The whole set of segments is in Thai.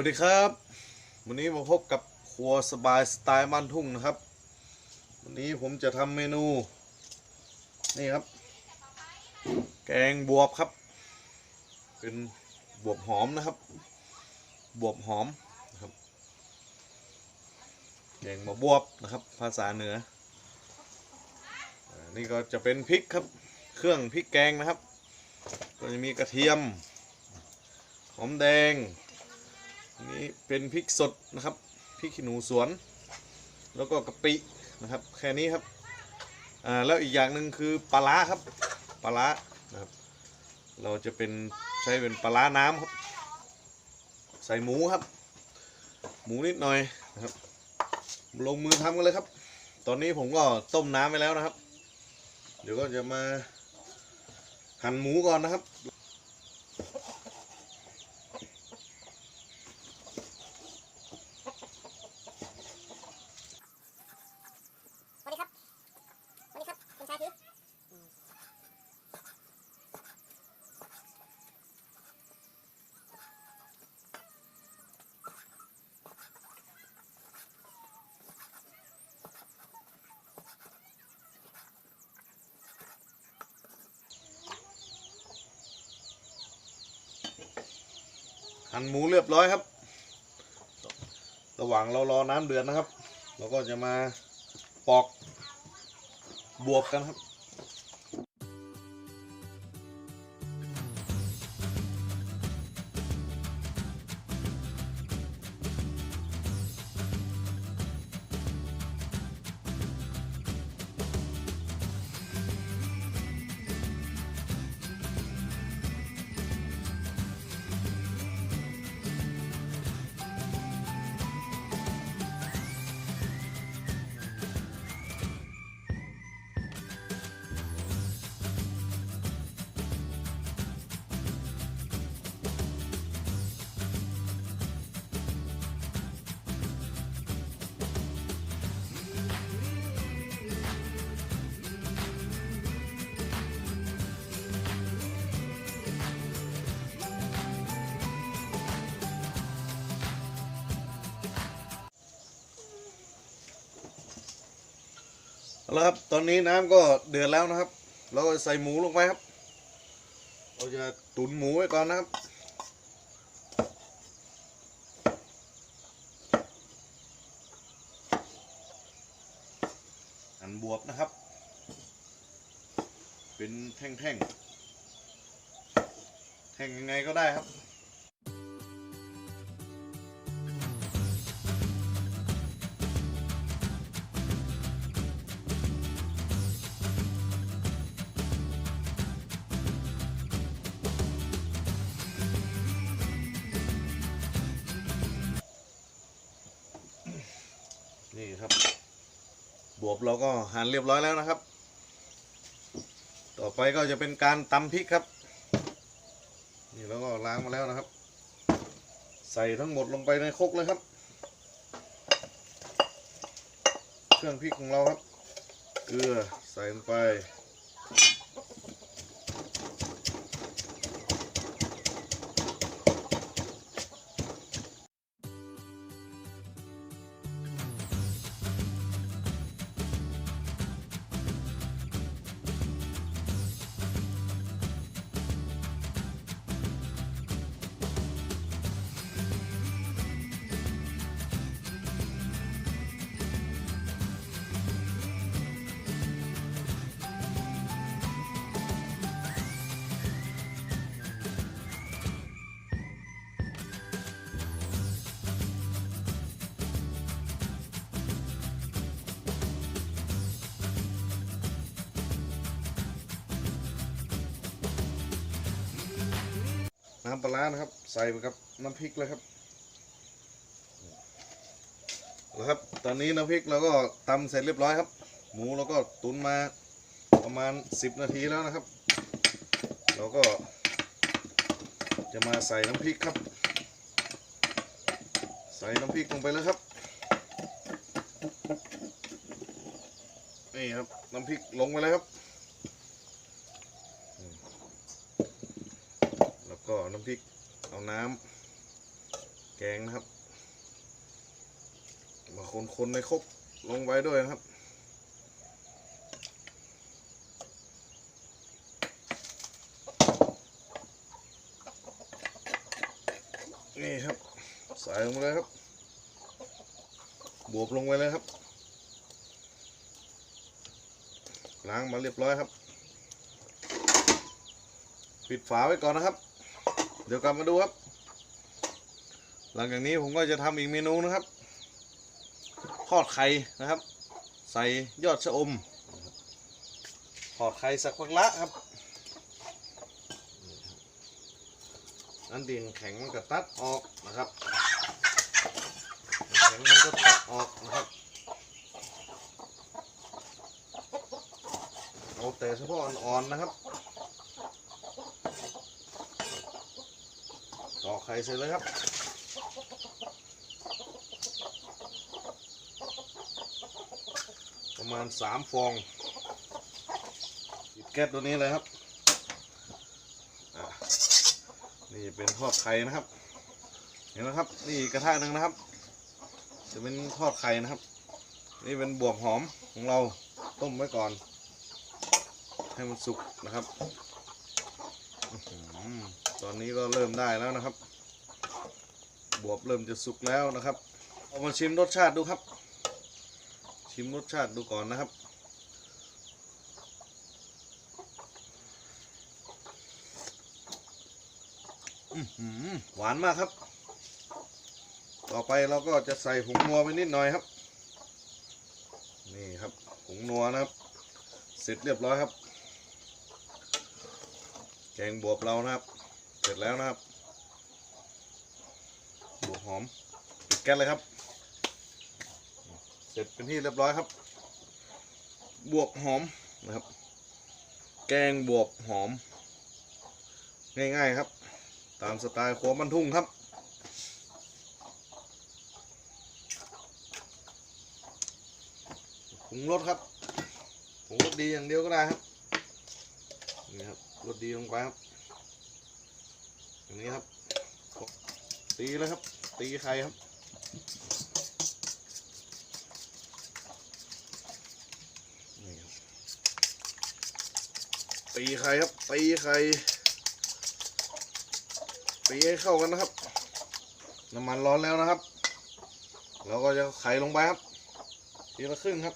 วัสดีครับ วันนี้มาพบกับครัวสบายสไตล์บ้านทุ่งนะครับ วันนี้ผมจะทำเมนู นี่ครับ แกงบวบครับ เป็นบวบหอมนะครับ บวบหอมนะครับ แกงมะบวบนะครับ ภาษาเหนือ นี่ก็จะเป็นพริกครับ เครื่องพริกแกงนะครับ ก็จะมีกระเทียม หอมแดง นี้เป็นพริกสดนะครับพริกขี้หนูสวน แล้วก็กะปินะครับ แค่นี้ครับอ่าแล้วอีกอย่างหนึ่งคือปลาร้าครับปลาร้านะครับ เราจะเป็นใช้เป็นปลาร้าน้ำครับ ใส่หมูครับ หมูนิดหน่อยนะครับ ลงมือทำกันเลยครับ ตอนนี้ผมก็ต้มน้ำไปแล้วนะครับ เดี๋ยวก็จะมาหั่นหมูก่อนนะครับ สวัสดีครับ สวัสดีครับคุณชายคืออืม หั่นหมูเรียบร้อยครับ ระหว่างเรารอน้ำเดือดนะครับ เราก็จะมาปอกบวบกันครับ เอาละครับ ตอนนี้น้ำก็เดือดแล้วนะครับ เราก็ใส่หมูลงไปครับ เราจะตุ๋นหมูไว้ก่อนนะครับ หั่นบวบนะครับ เป็นแท่งๆ แท่งยังไงก็ได้ครับ วบเราก็หั่นเรียบร้อยแล้วนะครับ ต่อไปก็จะเป็นการตำพริกครับ นี่เราก็ล้างมาแล้วนะครับ ใส่ทั้งหมดลงไปในครกเลยครับ เครื่องพริกของเราครับ เกลือใส่ลงไป น้ำปลาร้านะครับ ใส่ไปกับน้ำพริกเลยครับแล้วครับ ตอนนี้น้ำพริกเราก็ตำเสร็จเรียบร้อยครับ หมูเราก็ตุนมาประมาณ 10 นาทีแล้วนะครับ เราก็จะมาใส่น้ำพริกครับ ใส่น้ำพริกลงไปเลยครับนี่ครับน้ำพริกลงไปเลยครับ แล้วก็ น้ำพริก เอาน้ำแกงนะครับ มาคนๆในครกลงไว้ด้วยนะครับนี่ครับใส่ลงไปเลยครับ บวบลงไปเลยครับ ล้างมาเรียบร้อยครับ ปิดฝาไว้ก่อนนะครับ เดี๋ยวกลับมาดูครับ หลังจากนี้ผมก็จะทำอีกเมนูนะครับ ทอดไข่นะครับ ใส่ยอดชะอม ทอดไข่สักพักละครับ อันดินแข็งมันก็ตัดออกนะครับ แข็งมันก็ตัดออกนะครับเอาแต่เฉพาะอ่อนๆนะครับ ต่อกไข่เสร็จเลยครับ ประมาณสามฟองปิดแก๊สตัวนี้เลยครับ นี่เป็นทอดไข่นะครับ เห็นไหมครับ นี่กระทะหนึ่งนะครับ จะเป็นทอดไข่นะครับ นี่เป็นบวบหอมของเราต้มไว้ก่อน ให้มันสุกนะครับอตอนนี้ก็เริ่มได้แล้วนะครับ บวบเริ่มจะสุกแล้วนะครับ เอามาชิมรสชาติดูครับ ชิมรสชาติดูก่อนนะครับอื้อหือหวานมากครับ ต่อไปเราก็จะใส่ผงนัวไปนิดหน่อยครับ นี่ครับผงนัวนะครับ เสร็จเรียบร้อยครับ แกงบวบเรานะครับ เสร็จแล้วนะครับ บวหอมปิดแก๊สเลยครับ เสร็จเป็นที่เรียบร้อยครับ บวบหอมนะครับ แกงบวบหอม ง่ายๆครับ ตามสไตล์ครัวบ้านทุ่งครับปรุงรสครับปรุงรสดีอย่างเดียวก็ได้ครับนี่ครับรสดีลงไปครับอย่างนี้ครับตีเลยครับ ตีไข่ครับนี่ครับ ตีไข่ครับ ตีไข่ตีให้เข้ากันนะครับ น้ำมันร้อนแล้วนะครับ เราก็จะไข่ลงไปครับ ทีละครึ่งครับ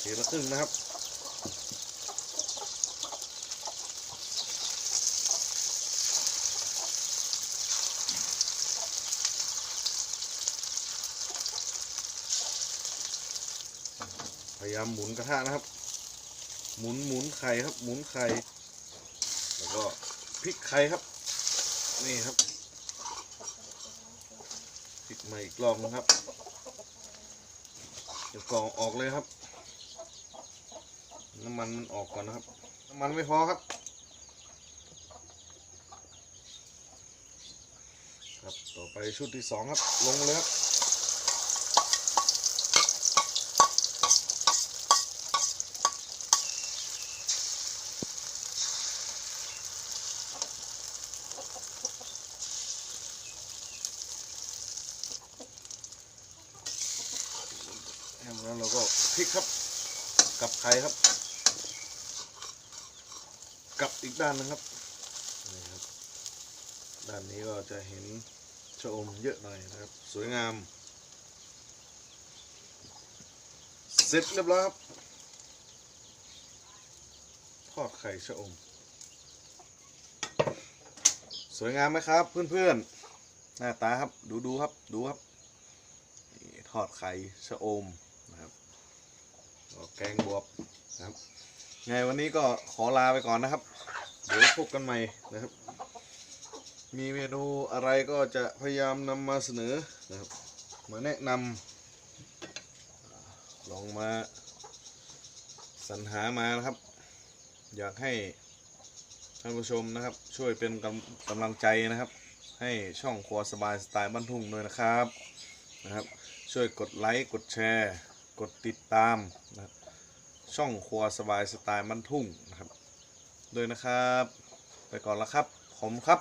ทีละครึ่งนะครับ ยายามหมุนกระทะนะครับ หมุนหมุนไข่ครับ หมุนไข่ แล้วก็พลิกไข่ครับ นี่ครับพลิกมาอีกรอบนึงครับเดี๋ยวกรองออกเลยครับ น้ำมันมันออกก่อนนะครับ น้ำมันไม่พอครับ ครับ ต่อไปชุดที่สองครับ ลงเลยครับ แล้วเราก็พลิกครับ กับไข่ครับ กับอีกด้านหนึงครับนี่ครับ ด้านนี้ก็จะเห็นชะอมเยอะหน่อยนะครับ สวยงาม เสร็จเรียบร้อยครับทอดไข่ชะอม สวยงามไหมครับ เพื่อนๆ หน้าตาครับ ดูดูครับ ดูครับ ทอดไข่ชะอม แกงบวบนะครับไงวันนี้ก็ขอลาไปก่อนนะครับ เดี๋ยวพบกันใหม่นะครับ มีเมนูอะไรก็จะพยายามนำมาเสนอนะครับ มาแนะนำลองมาสรรหามานะครับ อยากให้ท่านผู้ชมนะครับ ช่วยเป็นกำกำลังใจนะครับ ให้ช่องครัวสบายสไตล์บ้านทุ่งด้วยนะครับนะครับ ช่วยกดไลค์กดแชร์ กดติดตามนะครับ ช่องครัวสบายสไตล์มันทุ่งนะครับด้วยนะครับ ไปก่อนละครับ ผมครับ